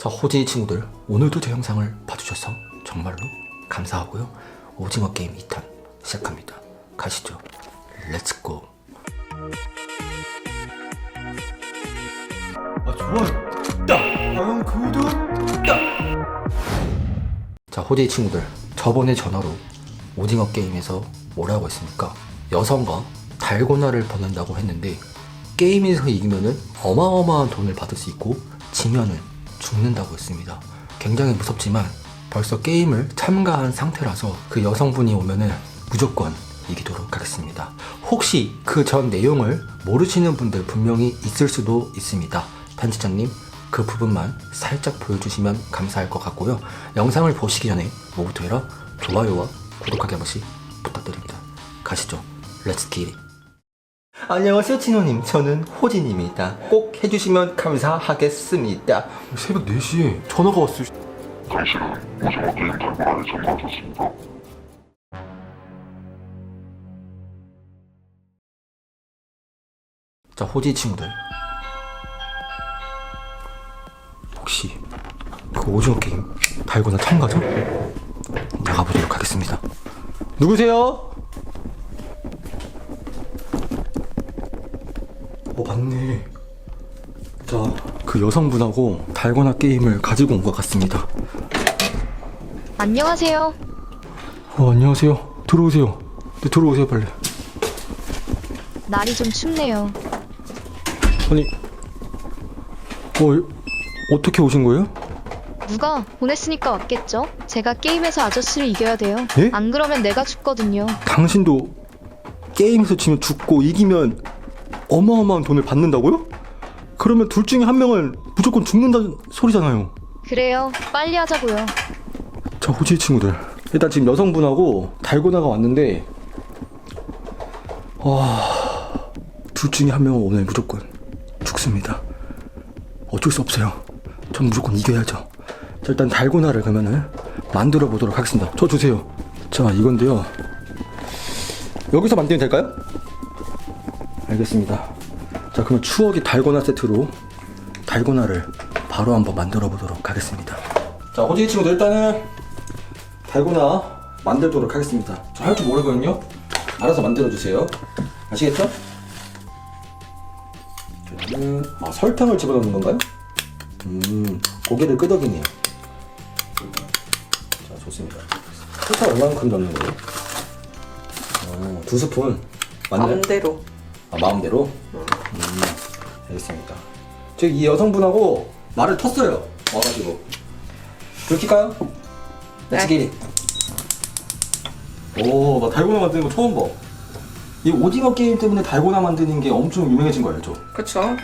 자, 호진이 친구들, 오늘도 제 영상을 봐주셔서 정말로 감사하고요. 오징어 게임 2탄 시작합니다. 가시죠. 렛츠고. 아. 딱! 과연 구독! 딱! 자, 호진이 친구들, 저번에 전화로 오징어 게임에서 뭐라고 했습니까? 여성과 달고나를 보낸다고 했는데 게임에서 이기면은 어마어마한 돈을 받을 수 있고 지면은 죽는다고 했습니다. 굉장히 무섭지만 벌써 게임을 참가한 상태라서 그 여성분이 오면은 무조건 이기도록 하겠습니다. 혹시 그 전 내용을 모르시는 분들 분명히 있을 수도 있습니다. 편집장님 그 부분만 살짝 보여주시면 감사할 것 같고요. 영상을 보시기 전에 뭐부터 해라? 좋아요와 구독하기 한 번씩 부탁드립니다. 가시죠. 렛츠 기릿. 안녕하세요, 진호님. 저는 호진입니다. 꼭 해주시면 감사하겠습니다. 새벽 4시에 전화가 왔어요. 당신은 오징어 게임 달고나에 전화하셨습니다. 자, 호지 친구들. 혹시 그 오징어 게임 달고나 참가죠? 나가보도록 하겠습니다. 누구세요? 어, 맞네. 자, 그 여성분하고 달고나 게임을 가지고 온 것 같습니다. 안녕하세요. 어, 안녕하세요. 들어오세요. 네, 들어오세요, 빨리. 날이 좀 춥네요. 아니, 어, 어떻게 오신 거예요? 누가 보냈으니까 왔겠죠? 제가 게임에서 아저씨를 이겨야 돼요. 예? 안 그러면 내가 죽거든요. 당신도 게임에서 지면 죽고 이기면 어마어마한 돈을 받는다고요? 그러면 둘 중에 한 명은 무조건 죽는다는 소리잖아요. 그래요. 빨리 하자고요. 자, 호지 친구들. 일단 지금 여성분하고 달고나가 왔는데, 와, 둘 중에 한 명은 오늘 무조건 죽습니다. 어쩔 수 없어요. 전 무조건 이겨야죠. 자, 일단 달고나를 그러면은 만들어 보도록 하겠습니다. 저 주세요. 자, 이건데요. 여기서 만들면 될까요? 알겠습니다. 자, 그러면 추억의 달고나 세트로 달고나를 바로 한번 만들어 보도록 하겠습니다. 자, 호지 친구들 일단은 달고나 만들도록 하겠습니다. 저 할 줄 모르거든요. 알아서 만들어 주세요. 아시겠죠? 저는 아, 설탕을 집어넣는 건가요? 음, 고개를 끄덕이네요. 자, 좋습니다. 설탕 얼만큼 넣는 거예요? 어, 두 스푼. 맞나요? 마음대로 아, 마음대로? 음, 알겠습니다. 저기 이 여성분하고 말을 텄어요. 와가지고. 불 킬까요? 렛츠 네. 기릿. 오, 나 달고나 만드는 거 처음 봐. 이 오징어 게임 때문에 달고나 만드는 게 엄청 유명해진 거 알죠? 그쵸?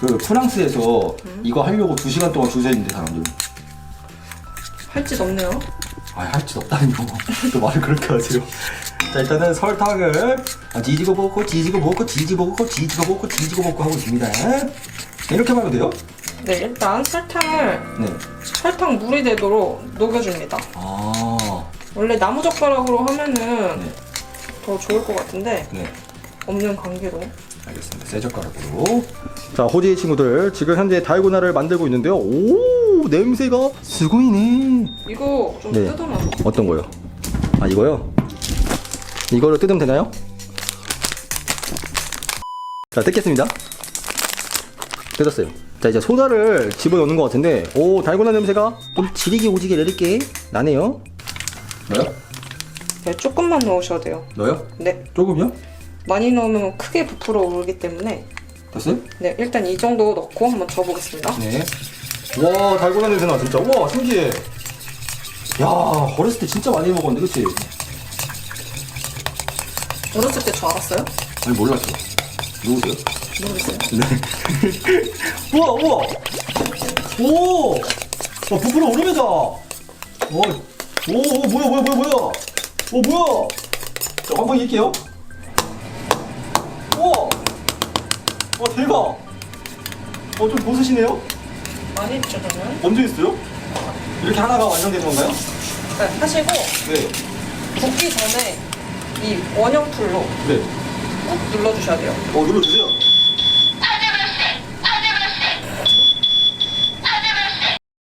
그 프랑스에서 이거 하려고 2시간 동안 줄 서 있는데 사람들. 할 짓 없네요 아, 할짓 없다니요. 또 말을 그렇게 하세요. 자, 일단은 설탕을 아, 뒤지고 볶고, 뒤지고 볶고, 뒤지고 볶고, 뒤지고 볶고, 뒤지고 볶고 하고 있습니다. 이렇게 하면 돼요? 네 일단 설탕을 네. 설탕 물이 되도록 녹여줍니다 아, 원래 나무젓가락으로 하면은 네. 더 좋을 것 같은데 네. 없는 관계로 알겠습니다. 새 젓가락으로. 자, 호지 친구들 지금 현재 달고나를 만들고 있는데요. 오, 냄새가 수고이네. 이거 좀 네. 뜯어놔서 어떤 거요? 아, 이거요? 이거를 뜯으면 되나요? 자, 뜯겠습니다. 뜯었어요. 자, 이제 소다를 집어넣는 것 같은데, 오, 달고나 냄새가 좀 지리게 오지게 내릴게 나네요. 넣어요? 네, 조금만 넣으셔야 돼요 넣어요? 네 조금요? 많이 넣으면 크게 부풀어 오르기 때문에 됐어요? 네 일단 이 정도 넣고 한번 저어보겠습니다 네. 와 달고나 냄새 나 진짜. 와 신기해. 야 어렸을 때 진짜 많이 먹었는데 그치? 어렸을 때 저 알았어요? 아니 몰랐어. 누구세요? 모르겠어요 네. 우와 우와. 오. 와 부풀어 오르면서. 오. 오, 오 뭐야 뭐야 뭐야 뭐야. 오 뭐야. 자 한번 이길게요. 우와. 와 대박. 어좀 보수시네요. 많이 했죠 저는 언제 했어요? 이렇게 하나가 완성되는 건가요? 네, 하시고 네. 붓기 전에 이 원형 풀로 네. 꾹 눌러주셔야 돼요 어 눌러주세요.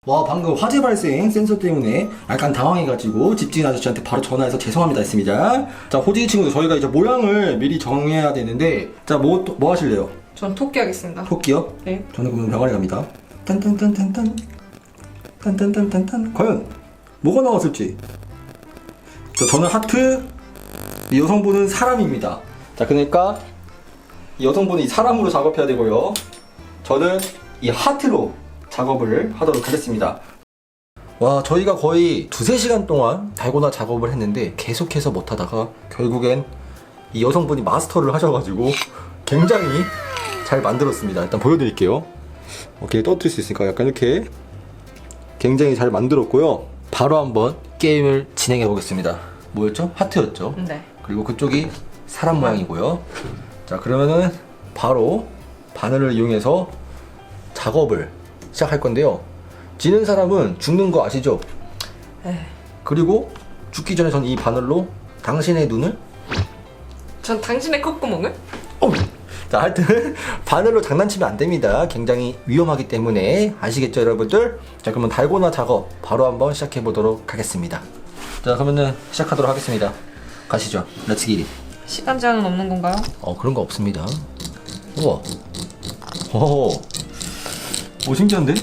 와 방금 화재 발생 센서 때문에 약간 당황해가지고 집주인 아저씨한테 바로 전화해서 죄송합니다 했습니다 자 호진이 친구들 저희가 이제 모양을 미리 정해야 되는데 자뭐 뭐 하실래요? 전 토끼 하겠습니다. 토끼요? 네. 저는 그럼 병아리 갑니다 딴딴딴딴딴. 딴딴딴딴딴. 과연 뭐가 나왔을지. 자 저는 하트 이 여성분은 사람입니다. 자 그러니까 이 여성분은 이 사람으로 작업해야 되고요. 저는 이 하트로 작업을 하도록 하겠습니다. 와 저희가 거의 두세 시간 동안 달고나 작업을 했는데 계속해서 못하다가 결국엔 이 여성분이 마스터를 하셔가지고 굉장히 잘 만들었습니다. 일단 보여드릴게요 오케이 떠뜨릴 수 있으니까 약간 이렇게 굉장히 잘 만들었고요 바로 한번 게임을 진행해 보겠습니다 뭐였죠? 하트였죠 네. 그리고 그쪽이 사람 모양이고요. 자, 그러면은 바로 바늘을 이용해서 작업을 시작할 건데요. 지는 사람은 죽는 거 아시죠? 에이. 그리고 죽기 전에 전 이 바늘로 당신의 눈을 전 당신의 콧구멍을? 어! 자, 하여튼 바늘로 장난치면 안 됩니다. 굉장히 위험하기 때문에 아시겠죠, 여러분들? 자, 그러면 달고나 작업 바로 한번 시작해 보도록 하겠습니다. 자, 그러면은 시작하도록 하겠습니다. 가시죠. 렛츠 기릿. 시간 제한은 없는 건가요? 어 그런 거 없습니다. 우와. 오. 오 신기한데?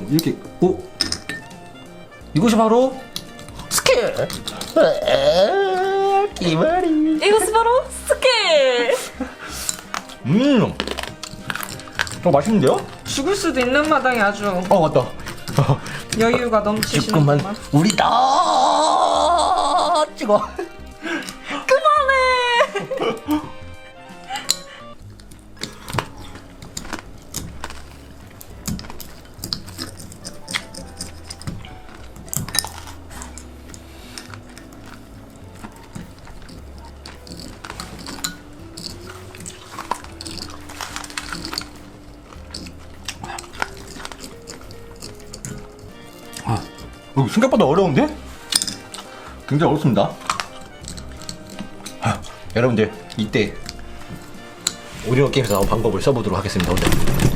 오, 이렇게 오 이것이 바로. 기마리. 이것은 바로 스케일! 음. 어 맛있는데요? 죽을 수도 있는 마당에 아주 어 맞다. 여유가 넘치시는. 우리 다 찍어. 이거 생각보다 어려운데? 굉장히 어렵습니다. 아, 여러분들 이때 오징어 게임에서 나온 방법을 써보도록 하겠습니다. 오늘.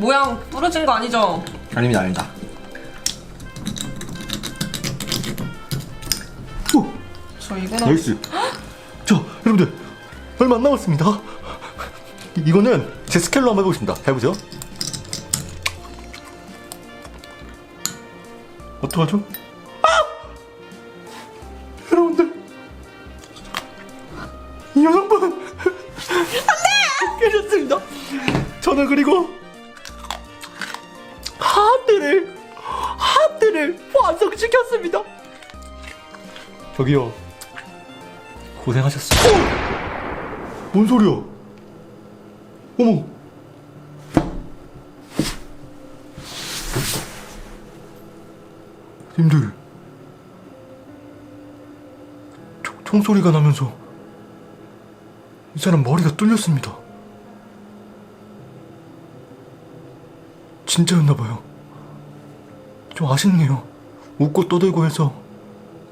모양 부러진 거 아니죠? 아닙니다, 아닙니다. 오, 저 이거는 나이스. 자, 여러분들 얼마 안 남았습니다. 이- 이거는 제 스케일로 한번 해보겠습니다. 해보죠. 어떡하죠? 아! 여러분들 이 여성분 안돼 깨졌습니다. 저는 그리고 저기요. 고생하셨어요. 어! 뭔 소리야? 어머. 님들. 총, 총소리가 나면서 이 사람 머리가 뚫렸습니다. 진짜였나봐요. 좀 아쉽네요. 웃고 떠들고 해서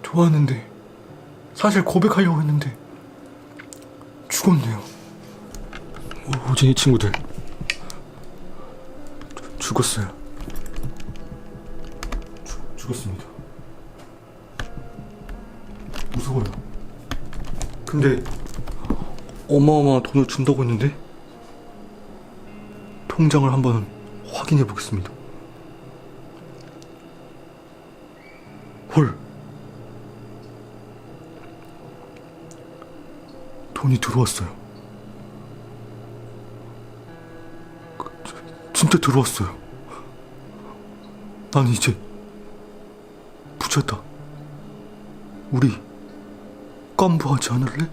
좋았는데 사실 고백하려고 했는데 죽었네요. 오, 오진이 친구들 주- 죽었어요. 죽- 죽었습니다. 무서워요. 근데 어마어마한 돈을 준다고 했는데 통장을 한번 확인해 보겠습니다. 헐. 돈이 들어왔어요. 그, 저- 진짜 들어왔어요. 난 이제 부자다. 우리 깜부하지 않을래?